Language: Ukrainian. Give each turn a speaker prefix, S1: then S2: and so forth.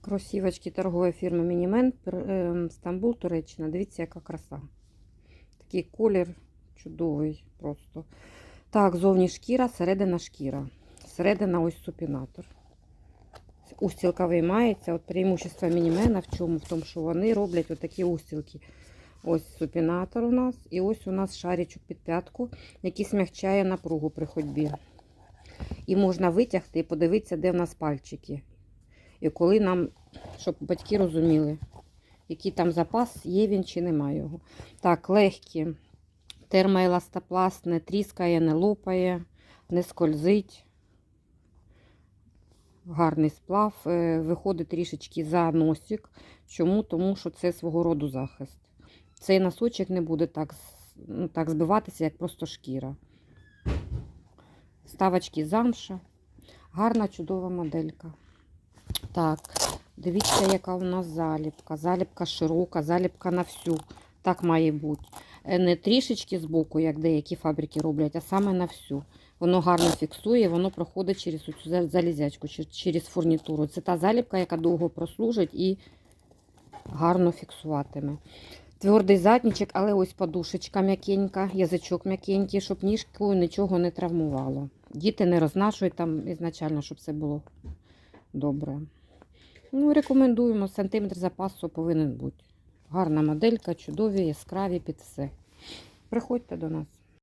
S1: Кросівочки торгової фірми Мінімен, ем, Стамбул, Туреччина. Дивіться, яка краса. Такий колір чудовий просто. Так, зовні шкіра, середина шкіра. Середина ось супінатор. Устілка виймається. От преимущество мінімена в чому? В тому, що вони роблять отакі устілки. Ось супінатор у нас. І ось у нас шаричок під п'ятку, який смягчає напругу при ходьбі. І можна витягти і подивитися, де в нас пальчики. І коли нам, щоб батьки розуміли, який там запас, є він чи немає його. Так, легкі. Термоеластопласт не тріскає, не лопає, не скользить. Гарний сплав. Е, Виходить трішечки за носик. Чому? Тому що це свого роду захист. Цей носочок не буде так, ну, так збиватися, як просто шкіра. Ставочки замша. Гарна, чудова моделька. Так, дивіться, яка у нас заліпка. Заліпка широка, заліпка на всю. Так має бути. Е, Не трішечки збоку, як деякі фабрики роблять, а саме на всю. Воно гарно фіксує, воно проходить через цю залізячку, через фурнітуру. Це та заліпка, яка довго прослужить і гарно фіксуватиме. Твердий заднічок, але ось подушечка м'якенька, язичок м'якенький, щоб ніжкою нічого не травмувало. Діти не рознашують там ізначально, щоб все було добре. Ну, рекомендуємо, сантиметр запасу повинен бути. Гарна моделька, чудові, яскраві під все. Приходьте до нас.